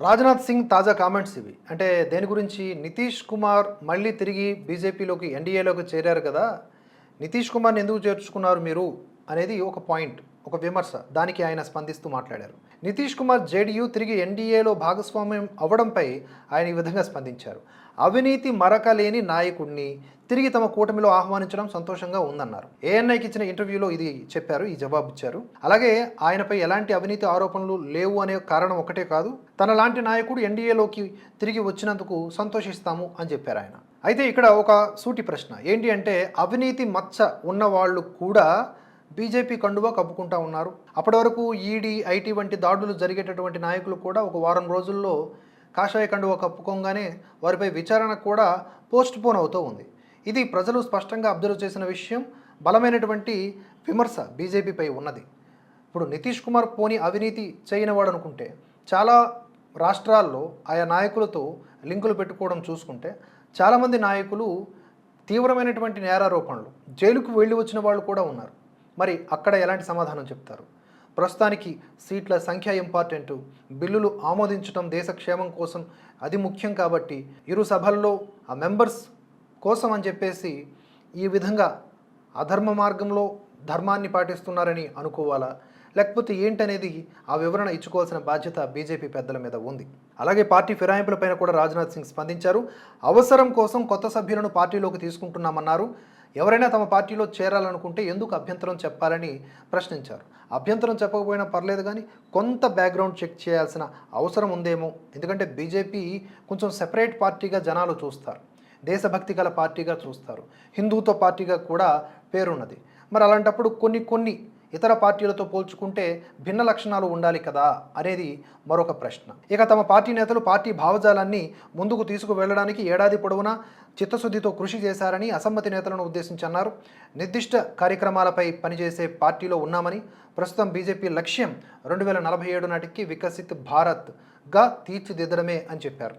రాజ్నాథ్ సింగ్ తాజా కామెంట్స్ ఇవి. అంటే దేని గురించి? నితీష్ కుమార్ మళ్ళీ తిరిగి బీజేపీలోకి ఎన్డీఏలోకి చేరారు కదా. నితీష్ కుమార్ని ఎందుకు చేర్చుకున్నారు మీరు? అనేది ఒక పాయింట్ ఒక విమర్శ. దానికి ఆయన స్పందిస్తూ మాట్లాడారు. నితీష్ కుమార్ జేడీయూ తిరిగి ఎన్డీఏలో భాగస్వామ్యం అవ్వడంపై ఆయన ఈ విధంగా స్పందించారు. అవినీతి మరక లేని నాయకుడిని తిరిగి తమ కూటమిలో ఆహ్వానించడం సంతోషంగా ఉందన్నారు. ఏఎన్ఐకి ఇచ్చిన ఇంటర్వ్యూలో ఇది చెప్పారు ఈ జవాబు ఇచ్చారు. అలాగే ఆయనపై ఎలాంటి అవినీతి ఆరోపణలు లేవు అనే కారణం ఒకటే కాదు తన లాంటి నాయకుడు ఎన్డీఏలోకి తిరిగి వచ్చినందుకు సంతోషిస్తాము అని చెప్పారు ఆయన. అయితే ఇక్కడ ఒక సూటి ప్రశ్న. ఏంటి అంటే అవినీతి మచ్చ ఉన్న వాళ్ళు కూడా బీజేపీ కండువా కప్పుకుంటా ఉన్నారు. అప్పటి వరకు ఈడీ ఐటీ వంటి దాడులు జరిగేటటువంటి నాయకులు కూడా ఒక వారం రోజుల్లో కాషాయ కండువా కప్పుకోగానే వారిపై విచారణ కూడా పోస్ట్ పోన్ అవుతూ ఉంది. ఇది ప్రజలు స్పష్టంగా అబ్జర్వ్ చేసిన విషయం. బలమైనటువంటి విమర్శ బీజేపీపై ఉన్నది. ఇప్పుడు నితీష్ కుమార్ పోని అవినీతి చేయనివాడు అనుకుంటే చాలా రాష్ట్రాల్లో ఆయా నాయకులతో లింకులు పెట్టుకోవడం చూసుకుంటే చాలామంది నాయకులు తీవ్రమైనటువంటి నేరారోపణలు జైలుకు వెళ్ళి వచ్చిన వాళ్ళు కూడా ఉన్నారు. మరి అక్కడ ఎలాంటి సమాధానం చెప్తారు? ప్రస్తుతానికి సీట్ల సంఖ్య ఇంపార్టెంట్. బిల్లులు ఆమోదించడం దేశ క్షేమం కోసం అది ముఖ్యం కాబట్టి ఇరు సభల్లో ఆ మెంబర్స్ కోసం అని చెప్పేసి ఈ విధంగా అధర్మ మార్గంలో ధర్మాన్ని పాటిస్తున్నారని అనుకోవాలా? లేకపోతే ఏంటనేది ఆ వివరణ ఇచ్చుకోవాల్సిన బాధ్యత బీజేపీ పెద్దల మీద ఉంది. అలాగే పార్టీ ఫిరాయింపులపైన కూడా రాజ్నాథ్ సింగ్ స్పందించారు. అవసరం కోసం కొత్త సభ్యులను పార్టీలోకి తీసుకుంటున్నామన్నారు. ఎవరైనా తమ పార్టీలో చేరాలనుకుంటే ఎందుకు అభ్యంతరం చెప్పాలని ప్రశ్నించారు. అభ్యంతరం చెప్పకపోయినా పర్లేదు కానీ కొంత బ్యాక్గ్రౌండ్ చెక్ చేయాల్సిన అవసరం ఉందేమో. ఎందుకంటే బీజేపీ కొంచెం సెపరేట్ పార్టీగా జనాలు చూస్తారు. దేశభక్తి గల పార్టీగా చూస్తారు. హిందూతో పార్టీగా కూడా పేరున్నది. మరి అలాంటప్పుడు కొన్ని కొన్ని ఇతర పార్టీలతో పోల్చుకుంటే భిన్న లక్షణాలు ఉండాలి కదా అనేది మరొక ప్రశ్న. ఇక తమ పార్టీ నేతలు పార్టీ భావజాలాన్ని ముందుకు తీసుకువెళ్ళడానికి ఏడాది పొడవునా చిత్తశుద్ధితో కృషి చేశారని అసమ్మతి నేతలను ఉద్దేశించి అన్నారు నిర్దిష్ట కార్యక్రమాలపై పనిచేసే పార్టీలో ఉన్నామని ప్రస్తుతం బీజేపీ లక్ష్యం రెండు వేల నలభై ఏడు నాటికి వికసిత్ భారత్గా తీర్చిదిద్దడమే అని చెప్పారు.